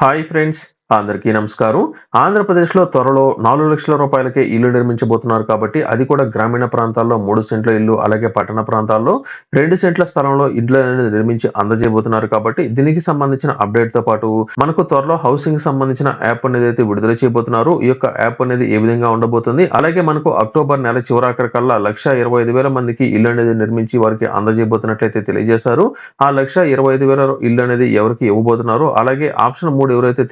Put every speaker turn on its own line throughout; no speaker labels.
Hi friends, అందరికీ నమస్కారం. ఆంధ్రప్రదేశ్లో త్వరలో నాలుగు లక్షల రూపాయలకే ఇల్లు నిర్మించబోతున్నారు కాబట్టి అది కూడా గ్రామీణ ప్రాంతాల్లో మూడు సెంట్ల ఇల్లు అలాగే పట్టణ ప్రాంతాల్లో రెండు సెంట్ల స్థలంలో ఇల్లు అనేది నిర్మించి అందజేయబోతున్నారు కాబట్టి దీనికి సంబంధించిన అప్డేట్తో పాటు మనకు త్వరలో హౌసింగ్ సంబంధించిన యాప్ అనేది అయితే విడుదల చేయబోతున్నారు. ఈ యొక్క యాప్ అనేది ఏ విధంగా ఉండబోతుంది? అలాగే మనకు అక్టోబర్ నెల చివరాఖరి కల్లా లక్ష ఇరవై ఐదు వేల మందికి ఇల్లు అనేది నిర్మించి వారికి అందజేయబోతున్నట్లయితే తెలియజేశారు. ఆ లక్ష ఇరవై ఐదు వేల ఇల్లు అనేది ఎవరికి ఇవ్వబోతున్నారు? అలాగే ఆప్షన్ మూడు ఎవరైతే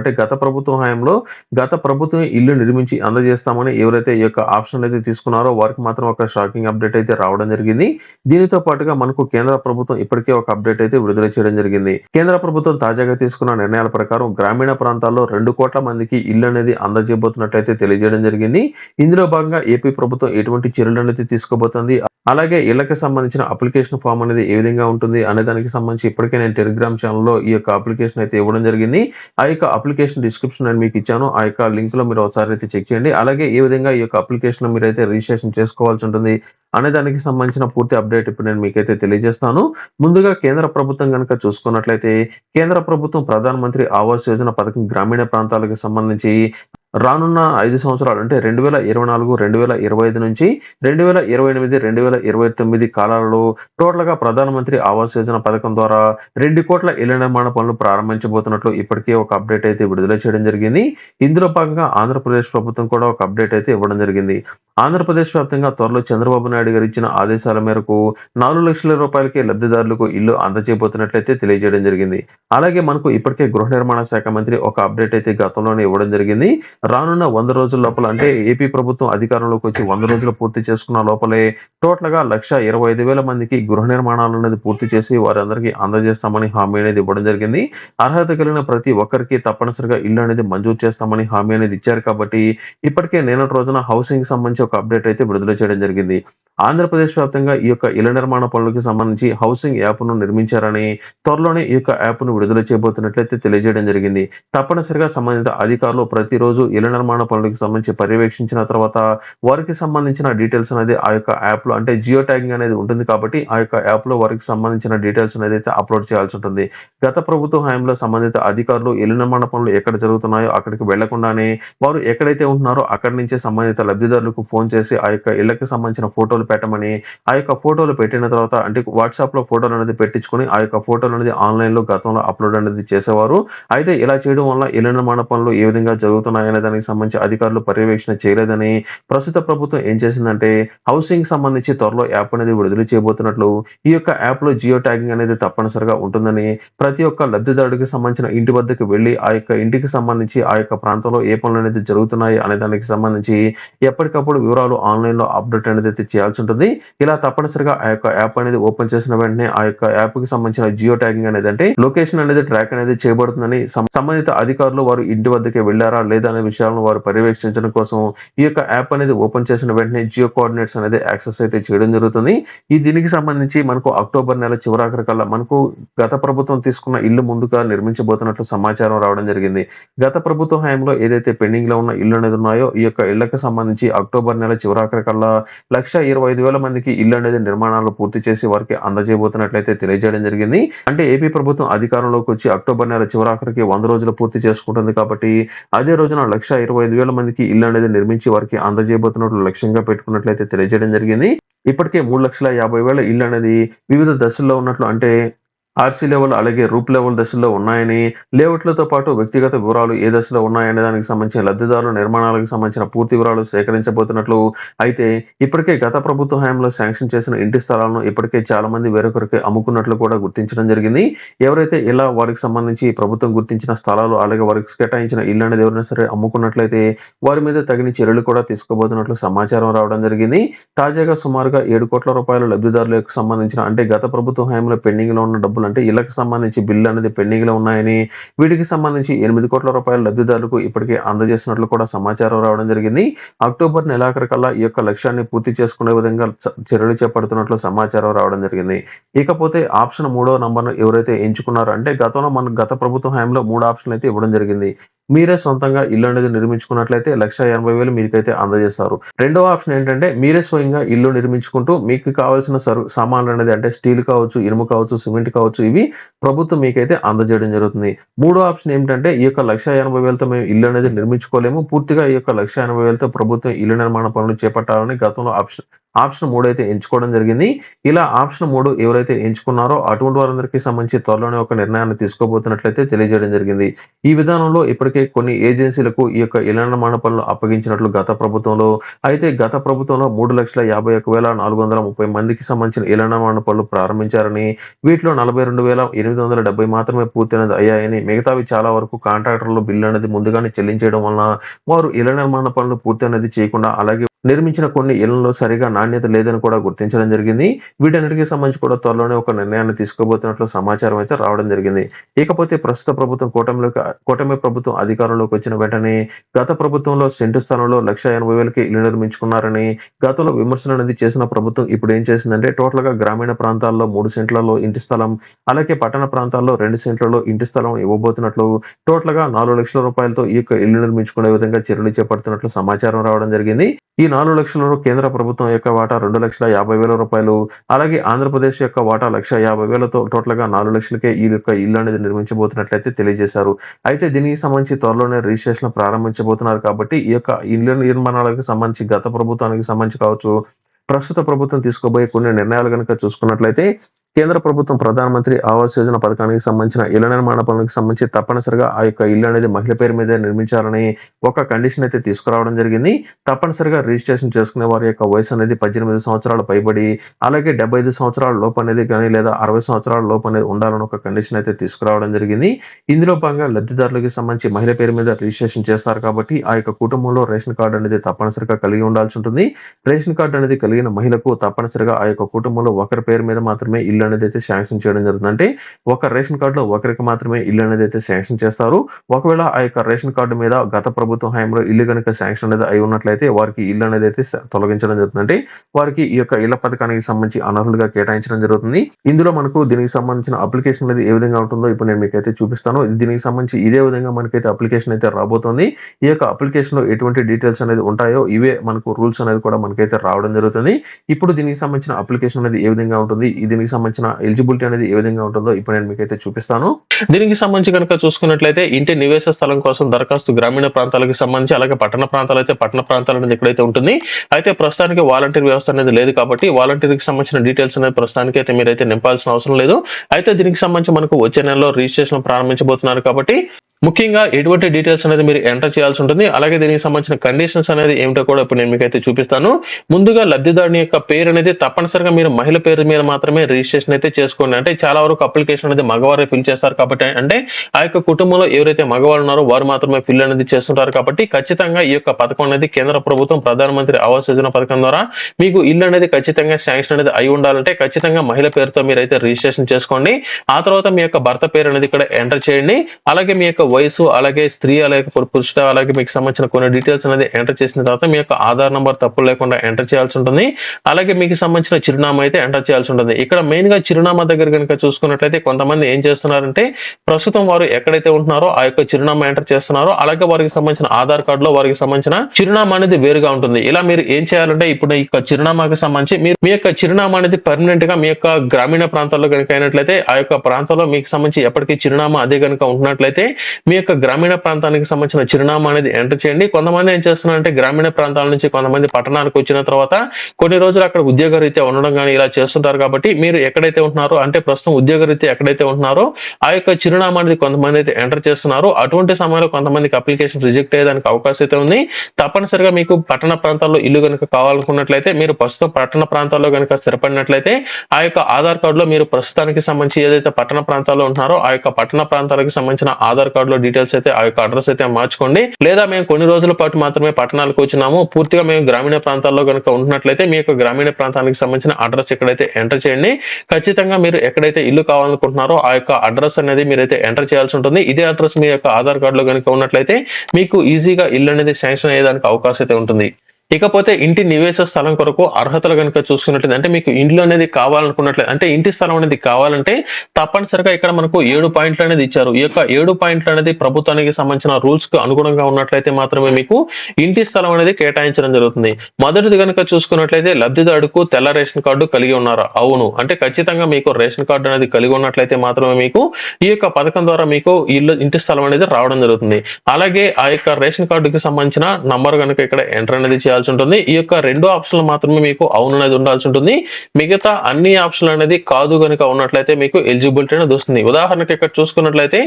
అంటే గత ప్రభుత్వం హయాంలో గత ప్రభుత్వం ఇల్లు నిర్మించి అందజేస్తామని ఎవరైతే ఈ యొక్క ఆప్షన్ అయితే తీసుకున్నారో వారికి మాత్రం ఒక షాకింగ్ అప్డేట్ అయితే రావడం జరిగింది. దీనితో పాటుగా మనకు కేంద్ర ప్రభుత్వం ఇప్పటికే ఒక అప్డేట్ అయితే విడుదల చేయడం జరిగింది. కేంద్ర ప్రభుత్వం తాజాగా తీసుకున్న నిర్ణయాల ప్రకారం గ్రామీణ ప్రాంతాల్లో రెండు కోట్ల మందికి ఇల్లు అనేది అందజేయబోతున్నట్లయితే తెలియజేయడం జరిగింది. ఇందులో భాగంగా ఏపీ ప్రభుత్వం ఎటువంటి చర్యలు అనేది తీసుకోబోతోంది? అలాగే ఇళ్ళకు సంబంధించిన అప్లికేషన్ ఫామ్ అనేది ఏ విధంగా ఉంటుంది? అనే దానికి సంబంధించి ఇప్పటికే నేను టెలిగ్రామ్ ఛానల్లో ఈ యొక్క అప్లికేషన్ అయితే ఇవ్వడం జరిగింది. ఆ యొక్క అప్లికేషన్ డిస్క్రిప్షన్ నేను మీకు ఇచ్చాను. ఆ యొక్క లింక్లో మీరు ఒకసారి అయితే చెక్ చేయండి. అలాగే ఏ విధంగా ఈ యొక్క అప్లికేషన్ మీరు అయితే రిజిస్ట్రేషన్ చేసుకోవాల్సి ఉంటుంది అనే దానికి సంబంధించిన పూర్తి అప్డేట్ ఇప్పుడు నేను మీకైతే తెలియజేస్తాను. ముందుగా కేంద్ర ప్రభుత్వం కనుక చూసుకున్నట్లయితే కేంద్ర ప్రభుత్వం ప్రధానమంత్రి ఆవాస్ యోజన పథకం గ్రామీణ ప్రాంతాలకు సంబంధించి రానున్న ఐదు సంవత్సరాలు అంటే రెండు వేల ఇరవై నాలుగు రెండు వేల ఇరవై ఐదు నుంచి రెండు వేల ఇరవై ఎనిమిది రెండు వేల ఇరవై తొమ్మిది కాలాలలో టోటల్గా ప్రధానమంత్రి ఆవాస్ యోజన పథకం ద్వారా రెండు కోట్ల ఇళ్ళ నిర్మాణ పనులు ప్రారంభించబోతున్నట్లు ఇప్పటికే ఒక అప్డేట్ అయితే విడుదల చేయడం జరిగింది. ఇందులో భాగంగా ఆంధ్రప్రదేశ్ ప్రభుత్వం కూడా ఒక అప్డేట్ అయితే ఇవ్వడం జరిగింది. ఆంధ్రప్రదేశ్ వ్యాప్తంగా త్వరలో చంద్రబాబు నాయుడు గారు ఇచ్చిన ఆదేశాల మేరకు నాలుగు లక్షల రూపాయలకి లబ్ధిదారులకు ఇల్లు అందజేయబోతున్నట్లయితే తెలియజేయడం జరిగింది. అలాగే మనకు ఇప్పటికే గృహ నిర్మాణ శాఖ మంత్రి ఒక అప్డేట్ అయితే గతంలోనే ఇవ్వడం జరిగింది. రానున్న వంద రోజుల లోపల అంటే ఏపీ ప్రభుత్వం అధికారంలోకి వచ్చి వంద రోజులు పూర్తి చేసుకున్న లోపలే టోటల్గా లక్ష ఇరవై ఐదు వేల మందికి గృహ నిర్మాణాలు అనేది పూర్తి చేసి వారందరికీ అందజేస్తామని హామీ అనేది ఇవ్వడం జరిగింది. అర్హత కలిగిన ప్రతి ఒక్కరికి తప్పనిసరిగా ఇల్లు అనేది మంజూరు చేస్తామని హామీ అనేది ఇచ్చారు కాబట్టి ఇప్పటికే నిన్నటి రోజున హౌసింగ్ సంబంధించి ఒక అప్డేట్ అయితే విడుదల చేయడం జరిగింది. ఆంధ్రప్రదేశ్ వ్యాప్తంగా ఈ యొక్క ఇళ్ళ నిర్మాణ పనులకు సంబంధించి హౌసింగ్ యాప్ను నిర్మించారని త్వరలోనే ఈ యొక్క యాప్ను విడుదల చేయబోతున్నట్లయితే తెలియజేయడం జరిగింది. తప్పనిసరిగా సంబంధిత అధికారులు ప్రతిరోజు ఇళ్ళ నిర్మాణ పనులకు సంబంధించి పర్యవేక్షించిన తర్వాత వారికి సంబంధించిన డీటెయిల్స్ అనేది ఆ యొక్క యాప్లో అంటే జియో ట్యాగింగ్ అనేది ఉంటుంది కాబట్టి ఆ యొక్క యాప్లో వారికి సంబంధించిన డీటెయిల్స్ అనేది అయితే అప్లోడ్ చేయాల్సి ఉంటుంది. గత ప్రభుత్వ హయాంలో సంబంధిత అధికారులు ఇళ్ళ నిర్మాణ పనులు ఎక్కడ జరుగుతున్నాయో అక్కడికి వెళ్ళకుండానే వారు ఎక్కడైతే ఉంటున్నారో అక్కడి నుంచే సంబంధిత లబ్ధిదారులకు ఫోన్ చేసి ఆ యొక్క ఇళ్ళకు సంబంధించిన ఫోటోలు పెట్టమని ఆ యొక్క ఫోటోలు పెట్టిన తర్వాత అంటే వాట్సాప్లో ఫోటోలు అనేది పెట్టించుకొని ఆ యొక్క ఫోటోలు అనేది ఆన్లైన్లో గతంలో అప్లోడ్ అనేది చేసేవారు. అయితే ఇలా చేయడం వల్ల ఇళ్ళ నిర్మాణ పనులు ఏ విధంగా జరుగుతున్నాయనే దానికి సంబంధించి అధికారులు పర్యవేక్షణ చేయలేదని ప్రస్తుత ప్రభుత్వం ఏం చేసిందంటే హౌసింగ్ సంబంధించి త్వరలో యాప్ అనేది విడుదల చేయబోతున్నట్లు ఈ యొక్క యాప్లో జియో ట్యాగింగ్ అనేది తప్పనిసరిగా ఉంటుందని ప్రతి ఒక్క లబ్ధిదారుడికి సంబంధించిన ఇంటి వద్దకు వెళ్ళి ఆ యొక్క ఇంటికి సంబంధించి ఆ యొక్క ప్రాంతంలో ఏ పనులు అనేది జరుగుతున్నాయి అనే దానికి సంబంధించి ఎప్పటికప్పుడు వివరాలు ఆన్లైన్లో అప్డేట్ అనేది అయితే చేయాల్సి ఉంటుంది. ఇలా తప్పనిసరిగా ఆ యొక్క యాప్ అనేది ఓపెన్ చేసిన వెంటనే ఆ యొక్క యాప్కి సంబంధించిన జియో ట్యాగింగ్ అనేది అంటే లొకేషన్ అనేది ట్రాక్ అనేది చేయబడుతుందని సంబంధిత అధికారులు వారు ఇంటి వద్దకే వెళ్ళారా లేదా అనే విషయాలను వారు పర్యవేక్షించడం కోసం ఈ యొక్క యాప్ అనేది ఓపెన్ చేసిన వెంటనే జియో కోఆర్డినేట్స్ అనేది యాక్సెస్ అయితే చేయడం జరుగుతుంది. ఈ దీనికి సంబంధించి మనకు అక్టోబర్ నెల చివరాఖరి కల్లా మనకు గత ప్రభుత్వం తీసుకున్న ఇల్లు ముందుగా నిర్మించబోతున్నట్లు సమాచారం రావడం జరిగింది. గత ప్రభుత్వ హయాంలో ఏదైతే పెండింగ్లో ఉన్న ఇల్లు అనేది ఉన్నాయో ఈ యొక్క ఇళ్ళకు సంబంధించి అక్టోబర్ నెల చివరాఖరి కల్లా లక్ష ఇరవై ఐదు వేల మందికి ఇల్లు అనేది నిర్మాణాలు పూర్తి చేసి వారికి అందజేయబోతున్నట్లయితే తెలియజేయడం జరిగింది. అంటే ఏపీ ప్రభుత్వం అధికారంలోకి వచ్చి అక్టోబర్ నెల చివరాఖరికి వంద రోజులు పూర్తి చేసుకుంటుంది కాబట్టి అదే రోజున లక్ష ఇరవై ఐదు వేల మందికి ఇల్లు అనేది నిర్మించి వారికి అందజేయబోతున్నట్లు లక్ష్యంగా పెట్టుకున్నట్లయితే తెలియజేయడం జరిగింది. ఇప్పటికే మూడు లక్షల యాభై వేల ఇల్లు అనేది వివిధ దశల్లో ఉన్నట్లు అంటే ఆర్సీ లెవెల్ అలాగే రూప్ లెవెల్ దశల్లో ఉన్నాయని లేఅవుట్లతో పాటు వ్యక్తిగత వివరాలు ఏ దశలో ఉన్నాయనే దానికి సంబంధించిన లబ్ధిదారుల నిర్మాణాలకు సంబంధించిన పూర్తి వివరాలు సేకరించబోతున్నట్లు అయితే ఇప్పటికే గత ప్రభుత్వ హయాంలో శాంక్షన్ చేసిన ఇంటి స్థలాలను ఇప్పటికే చాలా మంది వేరొకరికి అమ్ముకున్నట్లు కూడా గుర్తించడం జరిగింది. ఎవరైతే ఇలా వారికి సంబంధించి ప్రభుత్వం గుర్తించిన స్థలాలు అలాగే వారికి కేటాయించిన ఇల్లు అనేది ఎవరైనా సరే అమ్ముకున్నట్లయితే వారి మీద తగిన చర్యలు కూడా తీసుకోబోతున్నట్లు సమాచారం రావడం జరిగింది. తాజాగా సుమారుగా ఏడు కోట్ల రూపాయల లబ్ధిదారులకు సంబంధించిన అంటే గత ప్రభుత్వ హయాంలో పెండింగ్లో ఉన్న డబ్బులు అంటే ఇళ్ళకు సంబంధించి బిల్లు అనేది పెండింగ్లో ఉన్నాయని వీటికి సంబంధించి ఎనిమిది కోట్ల రూపాయల లబ్ధిదారులకు ఇప్పటికే అందజేసినట్లు కూడా సమాచారం రావడం జరిగింది. అక్టోబర్ నెలాఖరు కల్లా ఈ యొక్క లక్ష్యాన్ని పూర్తి చేసుకునే విధంగా చర్యలు చేపడుతున్నట్లు సమాచారం రావడం జరిగింది. ఇకపోతే ఆప్షన్ మూడో నంబర్ను ఎవరైతే ఎంచుకున్నారో అంటే గతంలో మన గత ప్రభుత్వ హయాంలో మూడు ఆప్షన్లు అయితే ఇవ్వడం జరిగింది. మీరే సొంతంగా ఇల్లు అనేది నిర్మించుకున్నట్లయితే లక్ష ఎనభై వేలు మీకైతే అందజేస్తారు. రెండో ఆప్షన్ ఏంటంటే మీరే స్వయంగా ఇల్లు నిర్మించుకుంటూ మీకు కావాల్సిన సరు సామాన్లు అనేది అంటే స్టీల్ కావచ్చు ఇనుము కావచ్చు సిమెంట్ కావచ్చు ఇవి ప్రభుత్వం మీకైతే అందజేయడం జరుగుతుంది. మూడో ఆప్షన్ ఏంటంటే ఈ యొక్క లక్ష ఎనభై వేలతో మేము ఇల్లు అనేది నిర్మించుకోలేము. పూర్తిగా ఈ యొక్క లక్ష ఎనభై వేలతో ప్రభుత్వం ఇల్లు నిర్మాణ పనులు చేపట్టాలని గతంలో ఆప్షన్ ఆప్షన్ మూడు అయితే ఎంచుకోవడం జరిగింది. ఇలా ఆప్షన్ మూడు ఎవరైతే ఎంచుకున్నారో అటువంటి వారందరికీ సంబంధించి త్వరలోనే ఒక నిర్ణయాన్ని తీసుకోబోతున్నట్లయితే తెలియజేయడం జరిగింది. ఈ విధానంలో ఇప్పటికే కొన్ని ఏజెన్సీలకు ఈ యొక్క ఇళ్ళ నిర్మాణ పనులు అప్పగించినట్లు గత ప్రభుత్వంలో అయితే గత ప్రభుత్వంలో మూడు లక్షల యాభై ఒక వేల నాలుగు వందల ముప్పై మందికి సంబంధించిన ఇళ్ళ నిర్మాణ పనులు ప్రారంభించారని వీటిలో నలభై రెండు వేల ఎనిమిది వందల డెబ్బై మాత్రమే పూర్తయినది అయ్యాయని మిగతావి చాలా వరకు కాంట్రాక్టర్లు బిల్లు అనేది ముందుగానే చెల్లించడం వలన వారు ఇళ్ళ నిర్మాణ పనులు పూర్తి అనేది చేయకుండా అలాగే నిర్మించిన కొన్ని ఇళ్ళలో సరిగా నాణ్యత లేదని కూడా గుర్తించడం జరిగింది. వీటన్నిటికీ సంబంధించి కూడా త్వరలోనే ఒక నిర్ణయాన్ని తీసుకోబోతున్నట్లు సమాచారం అయితే రావడం జరిగింది. ఇకపోతే ప్రస్తుత ప్రభుత్వం కూటమిలోకి కూటమి ప్రభుత్వం అధికారంలోకి వచ్చిన వెంటనే గత ప్రభుత్వంలో సెంటు స్థానంలో లక్ష ఎనభై వేలకి ఇల్లు నిర్మించుకున్నారని గతంలో విమర్శలు అనేది చేసిన ప్రభుత్వం ఇప్పుడు ఏం చేసిందంటే టోటల్గా గ్రామీణ ప్రాంతాల్లో మూడు సెంట్లలో ఇంటి స్థలం అలాగే పట్టణ ప్రాంతాల్లో రెండు సెంట్లలో ఇంటి స్థలం ఇవ్వబోతున్నట్లు టోటల్గా నాలుగు లక్షల రూపాయలతో ఈ యొక్క ఇల్లు నిర్మించుకునే విధంగా చర్యలు చేపడుతున్నట్లు సమాచారం రావడం జరిగింది. ఈ నాలుగు లక్షలను కేంద్ర ప్రభుత్వం యొక్క వాటా రెండు లక్షల యాభై వేల రూపాయలు. అలాగే ఆంధ్రప్రదేశ్ యొక్క వాటా లక్ష యాభై వేలతో టోటల్గా నాలుగు లక్షలకే ఈ యొక్క ఇల్లు అనేది నిర్మించబోతున్నట్లయితే తెలియజేశారు. అయితే దీనికి సంబంధించి త్వరలోనే రిజిస్ట్రేషన్ ప్రారంభించబోతున్నారు కాబట్టి ఈ యొక్క ఇల్లు నిర్మాణాలకు సంబంధించి గత ప్రభుత్వానికి సంబంధించి కావచ్చు ప్రస్తుత ప్రభుత్వం తీసుకోబోయే కొన్ని నిర్ణయాలు కనుక చూసుకున్నట్లయితే కేంద్ర ప్రభుత్వం ప్రధానమంత్రి ఆవాస్ యోజన పథకానికి సంబంధించిన ఇళ్ళ నిర్మాణ పనులకు సంబంధించి తప్పనిసరిగా ఆ యొక్క ఇల్లు అనేది మహిళ పేరు మీద నిర్మించాలని ఒక కండిషన్ అయితే తీసుకురావడం జరిగింది. తప్పనిసరిగా రిజిస్ట్రేషన్ చేసుకునే వారి యొక్క వయసు అనేది పద్దెనిమిది సంవత్సరాలు పైబడి అలాగే డెబ్బై ఐదు సంవత్సరాల లోపు అనేది కానీ లేదా అరవై సంవత్సరాల లోపు అనేది ఉండాలని ఒక కండిషన్ అయితే తీసుకురావడం జరిగింది. ఇందులో భాగంగా లబ్ధిదారులకు సంబంధించి మహిళ పేరు మీద రిజిస్ట్రేషన్ చేస్తారు కాబట్టి ఆ యొక్క కుటుంబంలో రేషన్ కార్డు అనేది తప్పనిసరిగా కలిగి ఉండాల్సి ఉంటుంది. రేషన్ కార్డు అనేది కలిగిన మహిళకు తప్పనిసరిగా ఆ యొక్క కుటుంబంలో ఒకరి పేరు మీద మాత్రమే ఇల్లు అనేది అయితే శాంక్షన్ చేయడం జరుగుతుంది. అంటే ఒక రేషన్ కార్డులో ఒకరికి మాత్రమే ఇల్లు అనేది అయితే శాంక్షన్ చేస్తారు. ఒకవేళ ఆ యొక్క రేషన్ కార్డు మీద గత ప్రభుత్వం హయాంలో ఇల్లు కనుక శాంక్షన్ అనేది అయి ఉన్నట్లయితే వారికి ఇల్లు అనేది అయితే తొలగించడం జరుగుతుంది. అంటే వారికి ఈ యొక్క ఇళ్ళ పథకానికి సంబంధించి అనర్హులుగా కేటాయించడం జరుగుతుంది. ఇందులో మనకు దీనికి సంబంధించిన అప్లికేషన్ అనేది ఏ విధంగా ఉంటుందో ఇప్పుడు నేను మీకు అయితే చూపిస్తాను. దీనికి సంబంధించి ఇదే విధంగా మనకైతే అప్లికేషన్ అయితే రాబోతుంది. ఈ యొక్క అప్లికేషన్లో ఎటువంటి డీటెయిల్స్ అనేది ఉంటాయో ఇవే మనకు రూల్స్ అనేది కూడా మనకైతే రావడం జరుగుతుంది. ఇప్పుడు దీనికి సంబంధించిన అప్లికేషన్ అనేది ఏ విధంగా ఉంటుంది? దీనికి దీనికి సంబంధించిన ఎలిజిబిలిటీ అనేది ఏ విధంగా ఉంటుందో ఇప్పుడు నేను మీకైతే చూపిస్తాను. దీనికి సంబంధించి కనుక చూసుకున్నట్లయితే ఇంటి నివేశ స్థలం కోసం దరఖాస్తు గ్రామీణ ప్రాంతాలకు సంబంధించి అలాగే పట్టణ ప్రాంతాలు అయితే పట్టణ ప్రాంతాలు అనేది ఎక్కడైతే ఉంటుంది. అయితే ప్రస్తుతానికి వాలంటీర్ వ్యవస్థ అనేది లేదు కాబట్టి వాలంటీర్కి సంబంధించిన డీటెయిల్స్ అనేది ప్రస్తుతానికి అయితే మీరైతే నింపాల్సిన అవసరం లేదు. అయితే దీనికి సంబంధించి మనకు వచ్చే నెలలో రిజిస్ట్రేషన్ ప్రారంభించబోతున్నారు కాబట్టి ముఖ్యంగా ఎటువంటి డీటెయిల్స్ అనేది మీరు ఎంటర్ చేయాల్సి ఉంటుంది. అలాగే దీనికి సంబంధించిన కండిషన్స్ అనేది ఏమిటో కూడా ఇప్పుడు నేను మీకైతే చూపిస్తాను. ముందుగా లబ్ధిదారుని యొక్క పేరు అనేది తప్పనిసరిగా మీరు మహిళ పేరు మీద మాత్రమే రిజిస్ట్రేషన్ అయితే చేసుకోండి. అంటే చాలా వరకు అప్లికేషన్ అనేది మగవారే ఫిల్ చేస్తారు కాబట్టి అంటే ఆ యొక్క కుటుంబంలో ఎవరైతే మగవారు ఉన్నారో వారు మాత్రమే ఫిల్ అనేది చేస్తుంటారు కాబట్టి ఖచ్చితంగా ఈ యొక్క పథకం అనేది కేంద్ర ప్రభుత్వం ప్రధానమంత్రి ఆవాస్ యోజన పథకం ద్వారా మీకు ఇల్లు అనేది ఖచ్చితంగా శాంక్షన్ అనేది అయి ఉండాలంటే ఖచ్చితంగా మహిళ పేరుతో మీరైతే రిజిస్ట్రేషన్ చేసుకోండి. ఆ తర్వాత మీ యొక్క భర్త పేరు అనేది ఇక్కడ ఎంటర్ చేయండి. అలాగే మీ యొక్క వయసు అలాగే స్త్రీ అలాగే పురుషుడు అలాగే మీకు సంబంధించిన కొన్ని డీటెయిల్స్ అనేది ఎంటర్ చేసిన తర్వాత మీ యొక్క ఆధార్ నెంబర్ తప్పులు లేకుండా ఎంటర్ చేయాల్సి ఉంటుంది. అలాగే మీకు సంబంధించిన చిరునామా అయితే ఎంటర్ చేయాల్సి ఉంటుంది. ఇక్కడ మెయిన్గా చిరునామా దగ్గర కనుక చూసుకున్నట్లయితే కొంతమంది ఏం చేస్తున్నారంటే ప్రస్తుతం వారు ఎక్కడైతే ఉంటున్నారో ఆ యొక్క చిరునామా ఎంటర్ చేస్తున్నారో అలాగే వారికి సంబంధించిన ఆధార్ కార్డు లో వారికి సంబంధించిన చిరునామా అనేది వేరుగా ఉంటుంది. ఇలా మీరు ఏం చేయాలంటే ఇప్పుడు ఈ యొక్క చిరునామాకి సంబంధించి మీరు మీ యొక్క చిరునామా అనేది పర్మనెంట్గా మీ యొక్క గ్రామీణ ప్రాంతాల్లో కనుక అయినట్లయితే ఆ యొక్క ప్రాంతంలో మీకు సంబంధించి ఎప్పటికీ చిరునామా అదే కనుక ఉంటున్నట్లయితే మీ యొక్క గ్రామీణ ప్రాంతానికి సంబంధించిన చిరునామా అనేది ఎంటర్ చేయండి. కొంతమంది ఏం చేస్తున్నారంటే గ్రామీణ ప్రాంతాల నుంచి కొంతమంది పట్టణానికి వచ్చిన తర్వాత కొన్ని రోజులు అక్కడ ఉద్యోగ రీత్యా ఉండడం కానీ ఇలా చేస్తుంటారు కాబట్టి మీరు ఎక్కడైతే ఉంటున్నారో అంటే ప్రస్తుతం ఉద్యోగరీత్యా ఎక్కడైతే ఉంటున్నారో ఆ యొక్క చిరునామా అనేది కొంతమంది అయితే ఎంటర్ చేస్తున్నారు. అటువంటి సమయంలో కొంతమందికి అప్లికేషన్ రిజెక్ట్ అయ్యేదానికి అవకాశం అయితే ఉంది. తప్పనిసరిగా మీకు పట్టణ ప్రాంతాల్లో ఇల్లు కనుక కావాలనుకున్నట్లయితే మీరు ప్రస్తుతం పట్టణ ప్రాంతాల్లో కనుక స్థిరపడినట్లయితే ఆ యొక్క ఆధార్ కార్డులో మీరు ప్రస్తుతానికి సంబంధించి ఏదైతే పట్టణ ప్రాంతాల్లో ఉంటున్నారో ఆ యొక్క పట్టణ ప్రాంతాలకు సంబంధించిన ఆధార్ కార్డు కార్డులో డీటెయిల్స్ అయితే ఆ యొక్క అడ్రస్ అయితే మార్చుకోండి. లేదా మేము కొన్ని రోజుల పాటు మాత్రమే పట్టణాలకు వచ్చినాము. పూర్తిగా మేము గ్రామీణ ప్రాంతాల్లో కనుక ఉంటున్నట్లయితే మీ యొక్క గ్రామీణ ప్రాంతానికి సంబంధించిన అడ్రస్ ఎక్కడైతే ఎంటర్ చేయండి. ఖచ్చితంగా మీరు ఎక్కడైతే ఇల్లు కావాలనుకుంటున్నారో ఆ యొక్క అడ్రస్ అనేది మీరైతే ఎంటర్ చేయాల్సి ఉంటుంది. ఇదే అడ్రస్ మీ యొక్క ఆధార్ కార్డులో కనుక ఉన్నట్లయితే మీకు ఈజీగా ఇల్లు అనేది శాంక్షన్ అయ్యేదానికి అవకాశం అయితే ఉంటుంది. ఇకపోతే ఇంటి నివేశ స్థలం కొరకు అర్హతలు కనుక చూసుకున్నట్లయితే అంటే మీకు ఇండ్లు అనేది కావాలనుకున్నట్లయితే అంటే ఇంటి స్థలం అనేది కావాలంటే తప్పనిసరిగా ఇక్కడ మనకు ఏడు పాయింట్లు అనేది ఇచ్చారు. ఈ యొక్క ఏడు పాయింట్లు అనేది ప్రభుత్వానికి సంబంధించిన రూల్స్కు అనుగుణంగా ఉన్నట్లయితే మాత్రమే మీకు ఇంటి స్థలం అనేది కేటాయించడం జరుగుతుంది. మొదటిది కనుక చూసుకున్నట్లయితే లబ్ధిదారుడుకు తెల్ల రేషన్ కార్డు కలిగి ఉన్నారా? అవును. అంటే ఖచ్చితంగా మీకు రేషన్ కార్డు అనేది కలిగి ఉన్నట్లయితే మాత్రమే మీకు ఈ యొక్క పథకం ద్వారా మీకు ఇల్లు ఇంటి స్థలం అనేది రావడం జరుగుతుంది. అలాగే ఆ యొక్క రేషన్ కార్డుకి సంబంధించిన నంబర్ కనుక ఇక్కడ ఎంటర్ అనేది ఉండాల్సి ఉంటుంది. ఈ యొక్క రెండు ఆప్షన్లు మాత్రమే మీకు అవును అనేది ఉండాల్సి ఉంటుంది. మిగతా అన్ని ఆప్షన్లు అనేది కాదు కనుక ఉన్నట్లయితే మీకు ఎలిజిబిలిటీ అనేది వస్తుంది. ఉదాహరణకి ఇక్కడ చూసుకున్నట్లయితే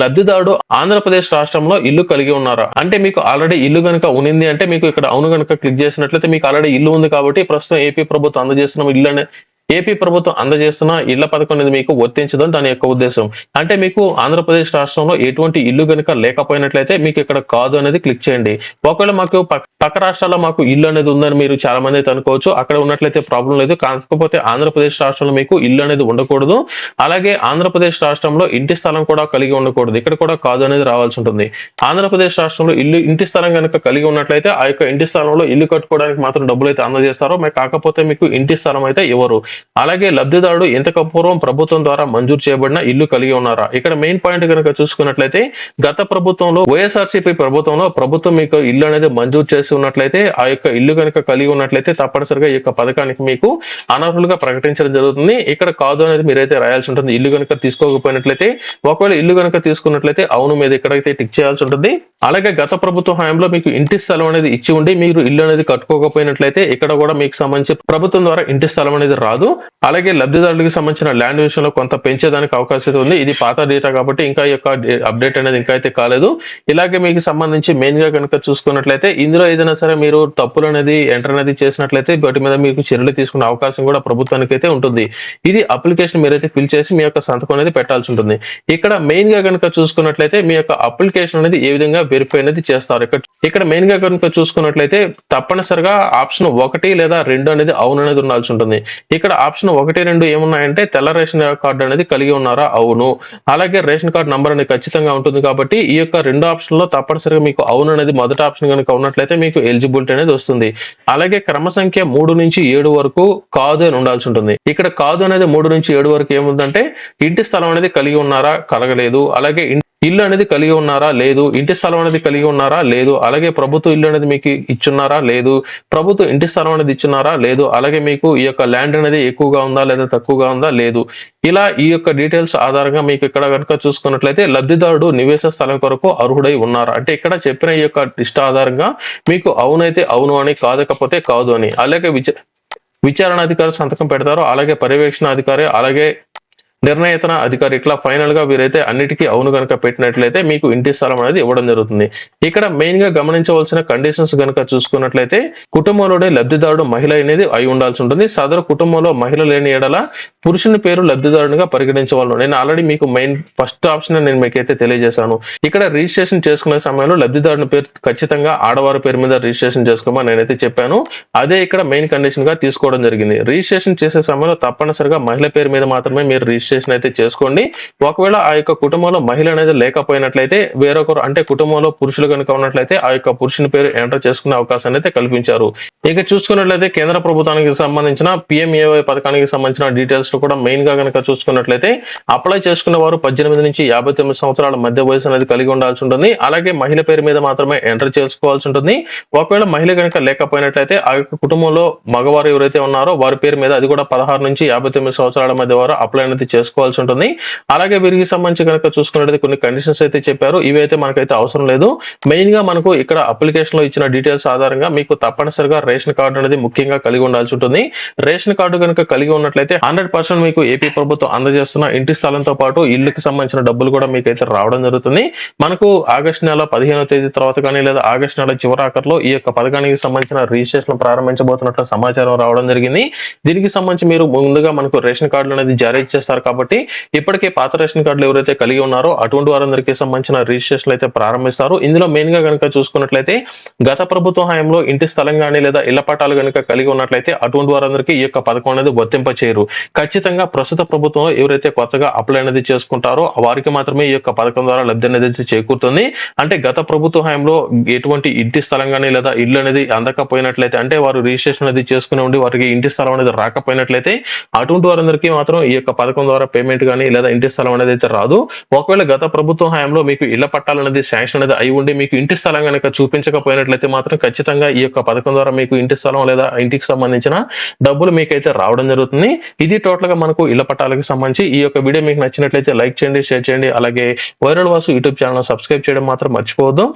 లబ్ధిదారుడు ఆంధ్రప్రదేశ్ రాష్ట్రంలో ఇల్లు కలిగి ఉన్నారా? అంటే మీకు ఆల్రెడీ ఇల్లు కనుక ఉనింది అంటే మీకు ఇక్కడ అవును కనుక క్లిక్ చేసినట్లయితే మీకు ఆల్రెడీ ఇల్లు ఉంది కాబట్టి ప్రస్తుతం ఏపీ ప్రభుత్వం అందజేస్తున్న ఇల్లు అనే ఏపీ ప్రభుత్వం అందజేస్తున్న ఇళ్ళ పథకం అనేది మీకు వర్తించదని దాని యొక్క ఉద్దేశం. అంటే మీకు ఆంధ్రప్రదేశ్ రాష్ట్రంలో ఎటువంటి ఇల్లు కనుక లేకపోయినట్లయితే మీకు ఇక్కడ కాదు అనేది క్లిక్ చేయండి. ఒకవేళ మాకు పక్క రాష్ట్రాల్లో మాకు ఇల్లు అనేది ఉందని మీరు చాలా మంది అయితే అనుకోవచ్చు. అక్కడ ఉన్నట్లయితే ప్రాబ్లం లేదు. కాకపోతే ఆంధ్రప్రదేశ్ రాష్ట్రంలో మీకు ఇల్లు అనేది ఉండకూడదు. అలాగే ఆంధ్రప్రదేశ్ రాష్ట్రంలో ఇంటి స్థలం కూడా కలిగి ఉండకూడదు. ఇక్కడ కూడా కాదు అనేది రావాల్సి ఉంటుంది. ఆంధ్రప్రదేశ్ రాష్ట్రంలో ఇల్లు ఇంటి స్థలం కనుక కలిగి ఉన్నట్లయితే ఆ యొక్క ఇంటి స్థలంలో ఇల్లు కట్టుకోవడానికి మాత్రం డబ్బులు అయితే అందజేస్తారో మరి కాకపోతే మీకు ఇంటి స్థలం అయితే ఇవ్వరు. అలాగే లబ్ధిదారుడు ఇంతకు పూర్వం ప్రభుత్వం ద్వారా మంజూరు చేయబడిన ఇల్లు కలిగి ఉన్నారా? ఇక్కడ మెయిన్ పాయింట్ కనుక చూసుకున్నట్లయితే గత ప్రభుత్వంలో వైఎస్ఆర్సీపీ ప్రభుత్వంలో ప్రభుత్వం మీకు ఇల్లు అనేది మంజూరు చేసి ఉన్నట్లయితే ఆ యొక్క ఇల్లు కనుక కలిగి ఉన్నట్లయితే తప్పనిసరిగా ఈ యొక్క పథకానికి మీకు అనర్హులుగా ప్రకటించడం జరుగుతుంది. ఇక్కడ కాదు అనేది మీరైతే రాయాల్సి ఉంటుంది. ఇల్లు కనుక తీసుకోకపోయినట్లయితే ఒకవేళ ఇల్లు కనుక తీసుకున్నట్లయితే అవును మీద ఇక్కడైతే టిక్ చేయాల్సి ఉంటుంది. అలాగే గత ప్రభుత్వ హయాంలో మీకు ఇంటి స్థలం అనేది ఇచ్చి ఉండి మీరు ఇల్లు అనేది కట్టుకోకపోయినట్లయితే ఇక్కడ కూడా మీకు సంబంధించి ప్రభుత్వం ద్వారా ఇంటి స్థలం అనేది రాదు. అలాగే లబ్ధిదారులకు సంబంధించిన ల్యాండ్ విషయంలో కొంత పెంచేదానికి అవకాశం ఉంది. ఇది పాత డేటా కాబట్టి ఇంకా యొక్క అప్డేట్ అనేది ఇంకా అయితే కాలేదు. ఇలాగే మీకు సంబంధించి మెయిన్గా కనుక చూసుకున్నట్లయితే ఇందులో ఏదైనా సరే మీరు తప్పులు అనేది ఎంటర్ అనేది చేసినట్లయితే వాటి మీద మీకు చర్యలు తీసుకునే అవకాశం కూడా ప్రభుత్వానికి అయితే ఉంటుంది. ఇది అప్లికేషన్ మీరైతే ఫిల్ చేసి మీ యొక్క సంతకం అనేది పెట్టాల్సి ఉంటుంది. ఇక్కడ మెయిన్గా కనుక చూసుకున్నట్లయితే మీ యొక్క అప్లికేషన్ అనేది ఏ విధంగా వెరిఫై అనేది చేస్తారు. ఇక్కడ ఇక్కడ మెయిన్గా కనుక చూసుకున్నట్లయితే తప్పనిసరిగా ఆప్షన్ ఒకటి లేదా రెండు అనేది అవును అనేది ఉండాల్సి ఉంటుంది. ఇక్కడ ఆప్షన్ ఒకటి రెండు ఏమున్నాయంటే తెల్ల రేషన్ కార్డు అనేది కలిగి ఉన్నారా? అవును. అలాగే రేషన్ కార్డు నంబర్ అనేది ఖచ్చితంగా ఉంటుంది కాబట్టి ఈ యొక్క రెండు ఆప్షన్లో తప్పనిసరిగా మీకు అవును అనేది మొదటి ఆప్షన్ కనుక ఉన్నట్లయితే మీకు ఎలిజిబిలిటీ అనేది వస్తుంది. అలాగే క్రమ సంఖ్య మూడు నుంచి ఏడు వరకు కాదు అని ఉండాల్సి ఉంటుంది. ఇక్కడ కాదు అనేది మూడు నుంచి ఏడు వరకు ఏముందంటే ఇంటి స్థలం అనేది కలిగి ఉన్నారా? కలగలేదు. అలాగే ఇల్లు అనేది కలిగి ఉన్నారా? లేదు. ఇంటి స్థలం అనేది కలిగి ఉన్నారా? లేదు. అలాగే ప్రభుత్వ ఇల్లు అనేది మీకు ఇచ్చున్నారా? లేదు. ప్రభుత్వ ఇంటి స్థలం అనేది ఇచ్చున్నారా? లేదు. అలాగే మీకు ఈ యొక్క ల్యాండ్ అనేది ఎక్కువగా ఉందా? లేదా తక్కువగా ఉందా? లేదు. ఇలా ఈ యొక్క డీటెయిల్స్ ఆధారంగా మీకు ఇక్కడ కనుక చూసుకున్నట్లయితే లబ్ధిదారుడు నివేశ స్థలం కొరకు అర్హుడై ఉన్నారా? అంటే ఇక్కడ చెప్పిన ఈ యొక్క లిస్ట్ ఆధారంగా మీకు అవునైతే అవును అని కాదకపోతే కాదు అని. అలాగే విచ విచారణ అధికారి సంతకం పెడతారు. అలాగే పర్యవేక్షణ అధికారి అలాగే నిర్ణయతన అధికారి ఇట్లా ఫైనల్గా వీరైతే అన్నిటికీ అవును కనుక పెట్టినట్లయితే మీకు ఇంటి స్థలం అనేది ఇవ్వడం జరుగుతుంది. ఇక్కడ మెయిన్గా గమనించవలసిన కండిషన్స్ కనుక చూసుకున్నట్లయితే కుటుంబంలోనే లబ్ధిదారుడు మహిళ అనేది అయి ఉండాల్సి ఉంటుంది. సదరు కుటుంబంలో మహిళ లేని ఎడల పురుషుని పేరు లబ్ధిదారునిగా పరిగణించవాలను. నేను ఆల్రెడీ మీకు మెయిన్ ఫస్ట్ ఆప్షన్ నేను మీకైతే తెలియజేశాను. ఇక్కడ రిజిస్ట్రేషన్ చేసుకునే సమయంలో లబ్ధిదారుని పేరు ఖచ్చితంగా ఆడవారి పేరు మీద రిజిస్ట్రేషన్ చేసుకోమని నేనైతే చెప్పాను. అదే ఇక్కడ మెయిన్ కండిషన్గా తీసుకోవడం జరిగింది. రిజిస్ట్రేషన్ చేసే సమయంలో తప్పనిసరిగా మహిళ పేరు మీద మాత్రమే మీరు రిజిస్ట్రేషన్ అయితే చేసుకోండి. ఒకవేళ ఆ యొక్క కుటుంబంలో మహిళ అనేది లేకపోయినట్లయితే వేరొకరు అంటే కుటుంబంలో పురుషులు కనుక ఉన్నట్లయితే ఆ యొక్క పురుషుని పేరు ఎంటర్ చేసుకునే అవకాశాన్ని అయితే కల్పించారు. ఇక చూసుకున్నట్లయితే కేంద్ర ప్రభుత్వానికి సంబంధించిన పిఎంఏవై పథకానికి సంబంధించిన డీటెయిల్స్ కూడా మెయిన్గా కనుక చూసుకున్నట్లయితే అప్లై చేసుకున్న వారు పద్దెనిమిది నుంచి యాభై తొమ్మిది సంవత్సరాల మధ్య వయసు అనేది కలిగి ఉండాల్సి ఉంటుంది. అలాగే మహిళ పేరు మీద మాత్రమే ఎంటర్ చేసుకోవాల్సి ఉంటుంది. ఒకవేళ మహిళ కనుక లేకపోయినట్లయితే ఆ యొక్క కుటుంబంలో మగవారు ఎవరైతే ఉన్నారో వారి పేరు మీద అది కూడా పదహారు నుంచి యాభై తొమ్మిది సంవత్సరాల మధ్య వారు అప్లై అనేది చేసుకోవాల్సి ఉంటుంది. అలాగే వీరికి సంబంధించి కనుక చూసుకున్నట్లయితే కొన్ని కండిషన్స్ అయితే చెప్పారు. ఇవి అయితే మనకైతే అవసరం లేదు. మెయిన్గా మనకు ఇక్కడ అప్లికేషన్లో ఇచ్చిన డీటెయిల్స్ ఆధారంగా మీకు తప్పనిసరిగా రేషన్ కార్డు అనేది ముఖ్యంగా కలిగి ఉండాల్సి ఉంటుంది. రేషన్ కార్డు కనుక కలిగి ఉన్నట్లయితే హండ్రెడ్ పర్సెంట్ మీకు ఏపీ ప్రభుత్వం అందజేస్తున్న ఇంటి స్థలంతో పాటు ఇల్లుకి సంబంధించిన డబ్బులు కూడా మీకు అయితే రావడం జరుగుతుంది. మనకు ఆగస్టు నెల పదిహేనో తేదీ తర్వాత కానీ లేదా ఆగస్టు నెల చివరాఖర్లో ఈ యొక్క పథకానికి సంబంధించిన రిజిస్ట్రేషన్ ప్రారంభించబోతున్నట్లు సమాచారం రావడం జరిగింది. దీనికి సంబంధించి మీరు ముందుగా మనకు రేషన్ కార్డులు అనేది జారీ చేస్తారు కాబట్టి ఇప్పటికే పాత రేషన్ కార్డులు ఎవరైతే కలిగి ఉన్నారో అటువంటి వారందరికీ సంబంధించిన రిజిస్ట్రేషన్ అయితే ప్రారంభిస్తారు. ఇందులో మెయిన్గా కనుక చూసుకున్నట్లయితే గత ప్రభుత్వ హయాంలో ఇంటి స్థలం కానీ లేదా ఇళ్ళ పట్టాలు కనుక కలిగి ఉన్నట్లయితే అటువంటి వారందరికీ ఈ యొక్క పథకం అనేది వర్తింప చేయరు ఖచ్చితంగా ప్రస్తుత ప్రభుత్వం ఎవరైతే కొత్తగా అప్లై అనేది చేసుకుంటారో వారికి మాత్రమే ఈ యొక్క పథకం ద్వారా లబ్ధి అనేది చేకూరుతుంది. అంటే గత ప్రభుత్వ హయాంలో ఎటువంటి ఇంటి స్థలం కానీ లేదా ఇల్లు అనేది అందకపోయినట్లయితే అంటే వారు రిజిస్ట్రేషన్ అనేది చేసుకుని ఉండి వారికి ఇంటి స్థలం అనేది రాకపోయినట్లయితే అటువంటి వారందరికీ మాత్రం ఈ యొక్క పథకం ద్వారా పేమెంట్ కానీ లేదా ఇంటి స్థలం అనేది అయితే రాదు. ఒకవేళ గత ప్రభుత్వ హయాంలో మీకు ఇళ్ళ పట్టాలు అనేది శాంక్షన్ అనేది అయి ఉండి మీకు ఇంటి స్థలం కనుక చూపించకపోయినట్లయితే మాత్రం ఖచ్చితంగా ఈ యొక్క పథకం ద్వారా మీకు ఇంటి స్థలం లేదా ఇంటికి సంబంధించిన డబ్బులు మీకైతే రావడం జరుగుతుంది. ఇది టోటల్గా మనకు ఇళ్ళ పట్టాలకు సంబంధించి ఈ యొక్క వీడియో మీకు నచ్చినట్లయితే లైక్ చేయండి షేర్ చేయండి. అలాగే viral Vasu YouTube channel subscribe చేయడం మాత్రం మర్చిపోవద్దు.